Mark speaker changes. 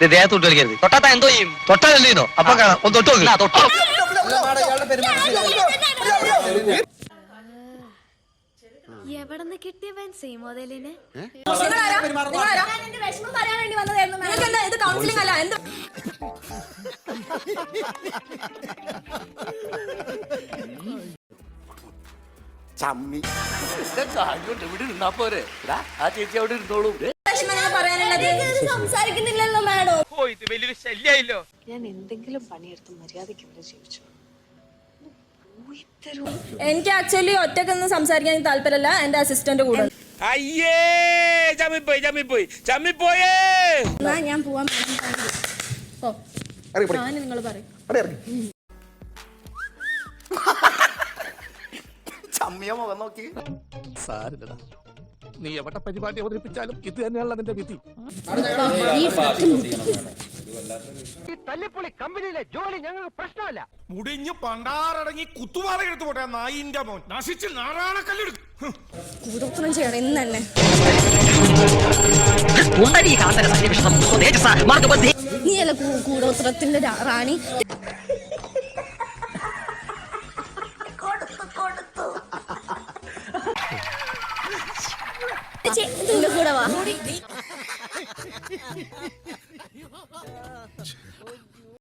Speaker 1: ഇത് ദേഹത്തോട്ട് കളിക്കരുത്. തൊട്ടാത്ത എന്തോ ചെയ്യും. തൊട്ടാലല്ലോ അപ്പൊ കാണാം. ഒന്ന് തൊട്ട് നോക്ക്. തൊട്ടോ
Speaker 2: എവിടെന്ന് കിട്ടിയവൻ സെയിം മോഡലിന്
Speaker 3: നിങ്ങളാരാ? നിങ്ങളാരാ? നിങ്ങൾക്ക് എന്താ ഇത് കൗൺസിലിംഗ് അല്ല എന്ത്?
Speaker 4: ചമ്മി. ഇവിടെ ഇരുന്നാ പോരെ. ആ ചേച്ചി അവിടെ ഇരുന്നോളൂ.
Speaker 3: പറയാനുള്ളത്? സംസാരിക്കുന്നില്ലല്ലോ മാഡം.
Speaker 5: ഞാൻ എന്തെങ്കിലും പണിയെടുത്ത് മര്യാദയ്ക്ക് ഇവിടെ ജീവിച്ചു?
Speaker 3: എനിക്ക് ആക്ച്വലി ഒറ്റക്കൊന്നും സംസാരിക്കാൻ താല്പര്യമല്ല. എന്റെ അസിസ്റ്റന്റ് കൂടെ.
Speaker 6: അയ്യേ ചമ്മിപ്പോയി ചമ്മിപ്പോയി ചമ്മിപ്പോയേ.
Speaker 3: എന്നാ ഞാൻ പോവാൻ ഓ ഞാൻ നിങ്ങൾ പറയും.
Speaker 4: ചമ്മിയ മുഖം നോക്കി.
Speaker 7: സാരില്ലടാ. നീ എവിടെ പരിപാടി അവതരിപ്പിച്ചാലും ഇത് തന്നെയാണല്ലോ അതിന്റെ വിധി. തല്ലിപ്പൊളി കമ്പനിയിലെ ജോലി ഞങ്ങൾക്ക് പ്രശ്നമല്ല.
Speaker 6: മുടിഞ്ഞു പണ്ടാറടങ്ങി കുത്തുപാറ എടുത്തു പോട്ടെ ആ നായിന്റെ മോൻ. നശിച്ച് നാറാണക്കല്ലെടുക്കും
Speaker 3: കൂടോത്രം ചെയ്യണം ഇന്ന് തന്നെ. നീ അല്ല കൂടോത്രത്തിന്റെ റാണി? இந்த கூடவா?